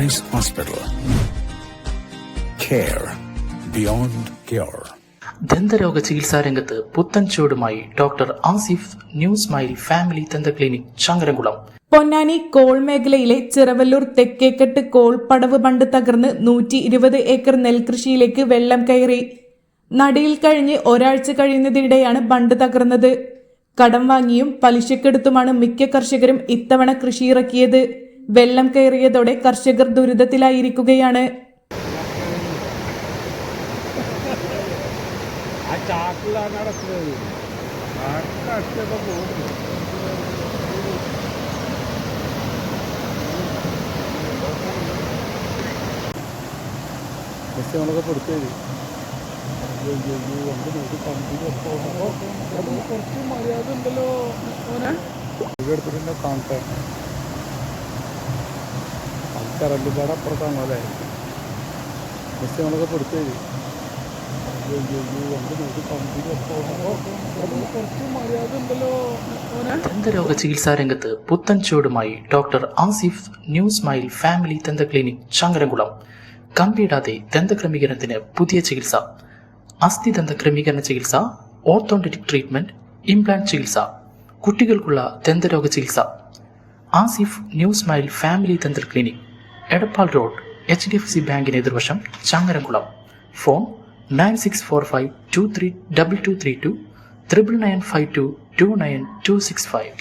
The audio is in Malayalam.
Price Hospital. Care beyond cure. ദന്തരോഗ ചികിത്സാ രംഗത്ത് പുത്തൻ ചുവടുമായി doctor Asif new smile family ദന്ത ക്ലിനിക് ചങ്ങരംകുളം പൊന്നാനി കോൾ മേഖലയിലെ ചിറവല്ലൂർ തെക്കേക്കെട്ട് കോൾ പടവ് ബണ്ട് തകർന്ന് നൂറ്റി ഇരുപത് ഏക്കർ നെൽകൃഷിയിലേക്ക് വെള്ളം കയറി നടിയിൽ കഴിഞ്ഞ് ഒരാഴ്ച കഴിയുന്നതിനിടെയാണ് ബണ്ട് തകർന്നത് കടം വാങ്ങിയും പലിശക്കെടുത്തുമാണ് മിക്ക കർഷകരും ഇത്തവണ കൃഷി ഇറക്കിയത് വെള്ളം കയറിയതോടെ കർഷകർ ദുരിതത്തിലായിരിക്കുകയാണ് കുറച്ച് മര്യാദ ഉണ്ടല്ലോ എടുത്തിട്ടുണ്ട് കാണട്ടെ അത് കറണ്ടുപാട് അപ്പുറത്താണോ അല്ലേ ബസ് നമ്മളൊക്കെ കൊടുത്തു ദന്തരോഗ ചികിത്സാ രംഗത്ത് പുത്തൻ ചുവടുമായി doctor Asif new smile family ദന്ത ക്ലിനിക് ചങ്ങരംകുളം. കമ്പിയിടാതെ ദന്തക്രമീകരണത്തിന് പുതിയ ചികിത്സ. അസ്ഥി ദന്ത ക്രമീകരണ ചികിത്സ ഓർത്തോണ്ടറ്റിക് ട്രീറ്റ്മെന്റ് ഇംപ്ലാന്റ് ചികിത്സ. കുട്ടികൾക്കുള്ള ദന്തരോഗ ചികിത്സ. Asif new smile family dental clinic. Edappal road H D F C ബാങ്കിന് എതിർവശം Changaramkulam. Phone nine six four five two three double two three two triple nine five two two nine two six five.